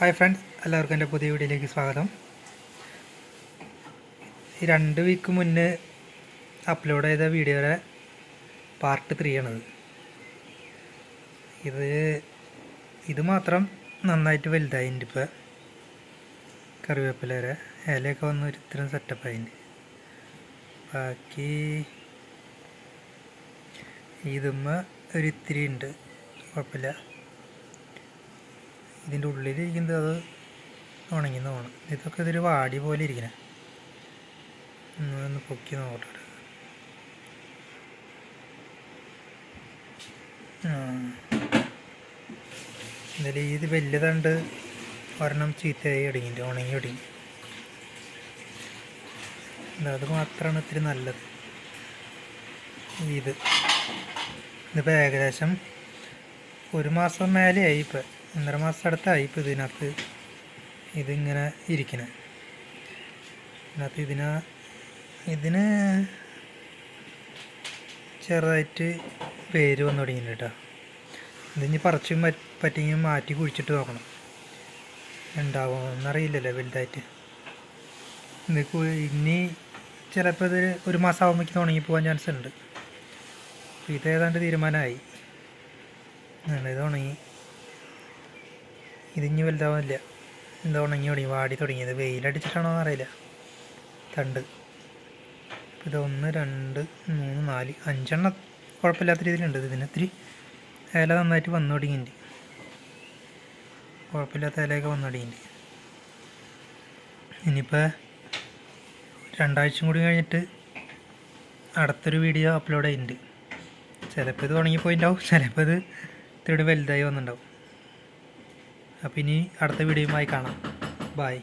Hi friends എല്ലാവർക്കും എന്റെ പുതിയ വീഡിയോയിലേക്ക് സ്വാഗതം. ഈ രണ്ട് വീക്ക് മുന്നേ അപ്ലോഡ് ചെയ്ത വീഡിയോയുടെ പാർട്ട് ത്രീ ആണത്. ഇത് ഇത് മാത്രം നന്നായിട്ട് വലുതായിട്ടുണ്ട് ഇപ്പോൾ കറിവേപ്പില വരെ ഇലയൊക്കെ വന്ന് ഒരു ഇത്രയും സെറ്റപ്പ് ആയിട്ടുണ്ട് ബാക്കി ഇതുമ്മ ഒരു ഇത്തിരി ഉണ്ട് കുഴപ്പമില്ല. ഇതിന്റെ ഉള്ളിലിരിക്കുന്നത് അത് ഉണങ്ങി തോന്നും. ഇതൊക്കെ ഇതൊരു വാടി പോലെ ഇരിക്കണേ. ഒന്ന് പൊക്കി നോക്കട്ടെ എന്തായാലും ഇത് വലിയതുണ്ട് ഒരെണ്ണം ചീത്തയായി ഒടുങ്ങിയിട്ട് ഉണങ്ങി ഒടുങ്ങി അത് മാത്രമാണ് ഇത്തിരി നല്ലത്. ഇത്. ഇതിപ്പോൾ ഏകദേശം ഒരു മാസം മേലെയായി ഇപ്പം. ഒന്നര മാസം അടുത്തായി ഇപ്പോൾ ഇതിനകത്ത് ഇതിങ്ങനെ ഇരിക്കണേ. ഇതിനകത്ത് ഇതിന ഇതിന് ചെറുതായിട്ട് പേര് വന്നു തുടങ്ങിയിട്ടുണ്ട് കേട്ടോ. ഇതിനി പറിച്ചും പറ്റ- പറ്റിയും മാറ്റി കുഴിച്ചിട്ട് നോക്കണം. ഉണ്ടാവുമോ എന്നറിയില്ലല്ലോ വലുതായിട്ട്. ഇത് ഇനി ചിലപ്പോൾ ഇത് ഒരു മാസം ആകുമ്പോഴേക്കും ഉണങ്ങി പോകാൻ ചാൻസ് ഉണ്ട്. ഇതേതാണ്ട് തീരുമാനമായി. ഇത് ഉണങ്ങി. ഇതിഞ്ഞ് വലുതാവില്ല എന്താ ഉണങ്ങി തുടങ്ങി വാടി തുടങ്ങിയത് വെയിലടിച്ചിട്ടാണോ എന്നറിയില്ല തണ്ട് ഇത് ഒന്ന് രണ്ട് മൂന്ന് നാല് അഞ്ചെണ്ണം കുഴപ്പമില്ലാത്ത രീതിയിലുണ്ട്. ഇതിന് ഇത്തിരി ഇല നന്നായിട്ട് വന്നു തുടങ്ങിയിട്ടുണ്ട്. കുഴപ്പമില്ലാത്ത ഇലയൊക്കെ വന്നു തുടങ്ങിയിട്ടുണ്ട്. ഇനിയിപ്പോൾ രണ്ടാഴ്ചയും കൂടി കഴിഞ്ഞിട്ട് അടുത്തൊരു വീഡിയോ അപ്ലോഡ് ചെയ്യുന്നുണ്ട്. ചിലപ്പോൾ ഇത് ഉണങ്ങിപ്പോയിണ്ടാവും ചിലപ്പോൾ ഇത് ഇത്തിരി വലുതായി വന്നിട്ടുണ്ടാവും. അപ്പോൾ ഇനി അടുത്ത വീഡിയോയുമായി കാണാം. ബായ്